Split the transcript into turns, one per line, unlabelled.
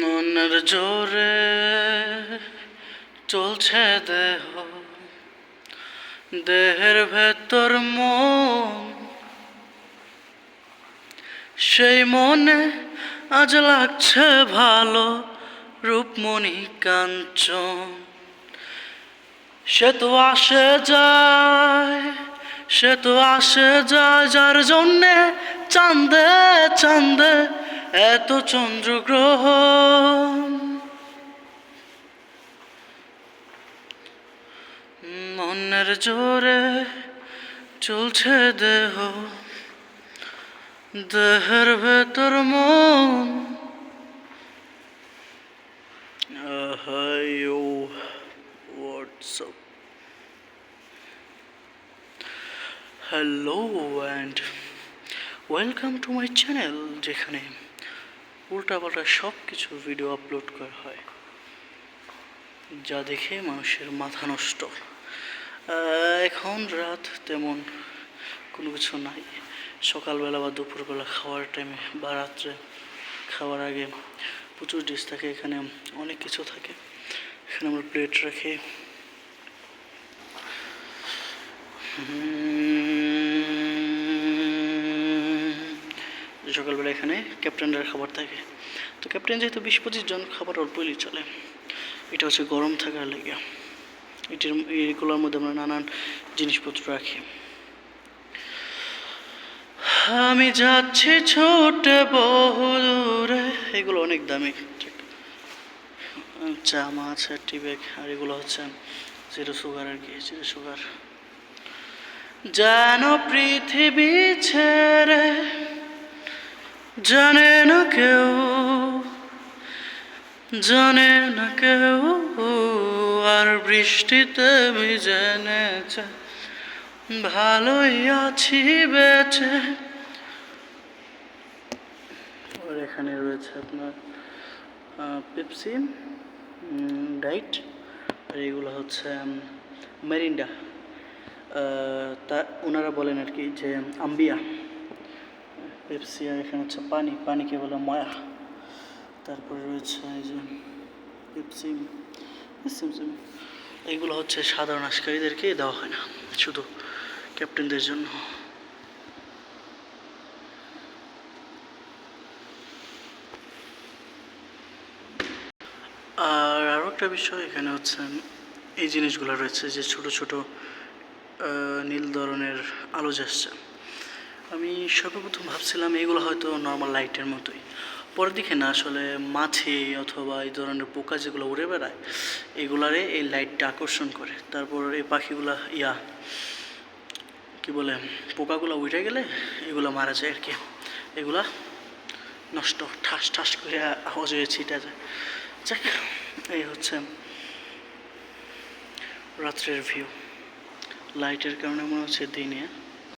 মনের জোরে চলছে দেহ। দেহের ভেতর মন, সেই মনে আজ লাগছে ভালো রূপমণি কাঞ্চন সে তো আসে যায়, সে তো আসে যায়, যার জন্যে চান্দে চান্দে এত চন্দ্রগ্রহ। মনের জোরে চলছে দেহ। দেহের ভেতর মন। WhatsApp hello, and welcome to my channel, যেখানে উল্টাপাল্টা সব কিছু ভিডিও আপলোড করা হয় যা দেখে মানুষের মাথা নষ্ট। এখন রাত তেমন কোনো কিছু নাই। সকালবেলা বা দুপুরবেলা খাওয়ার টাইমে বা রাত্রে খাওয়ার আগে প্রচুর ডিশ থাকে এখানে অনেক কিছু থাকে। এখানে আমরা প্লেট রাখি। উম, সকালবেলা এখানে ক্যাপ্টেনদের খাবার থাকে। তো ক্যাপ্টেন যেহেতু বিশ পঁচিশ জন, খাবার অল্পই চলে। এটা হচ্ছে গরম থাকার লেগে। এটির এইগুলোর মধ্যে আমরা নানান জিনিসপত্র রাখি। আমি যাচ্ছি ছোট বহু দূরে। এগুলো অনেক দামি। ঠিক। জামা আছে টি ব্যাগ আর এগুলো হচ্ছে জিরো সুগার আর কি, জিরো সুগার। যেন পৃথিবী ছেড়ে জানে না কেউ, জানে না কেউ, আর বৃষ্টিতে ভিজে নেছে ভালোই আছি বেঁচে। এখানে রয়েছে আপনার পেপসি ডাইট আর এগুলো হচ্ছে মেরিন্ডা তা ওনারা বলেন আর কি যে আম্বিয়া পেপসি আর এখানে হচ্ছে পানি পানিকে বলে ময়া। তারপরে রয়েছে এই যে পেপসি সিমসিম এগুলো হচ্ছে সাধারণ আশকারীদেরকে দেওয়া হয় না, শুধু ক্যাপ্টেনদের জন্য। আর আরও একটা বিষয় এখানে হচ্ছে, এই জিনিসগুলো রয়েছে যে ছোট ছোট নীল ধরনের আলো যাচ্ছে আমি সর্বপ্রথম ভাবছিলাম এগুলো হয়তো নর্মাল লাইটের মতোই। পরের দিকে না, আসলে মাছি অথবা এই ধরনের পোকা যেগুলো উড়ে বেড়ায়, এগুলারে এই লাইটটা আকর্ষণ করে। তারপর এই পাখিগুলা, ইয়া, কি বলে, পোকাগুলো উঠে গেলে এগুলো মারা যায় আর কি এগুলা নষ্ট, ঠাস ঠাস করে হয়ে ছিটা যায়। যাক, এই হচ্ছে রাত্রের ভিউ লাইটের কারণে মনে হচ্ছে দিনে